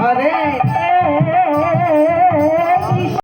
হরে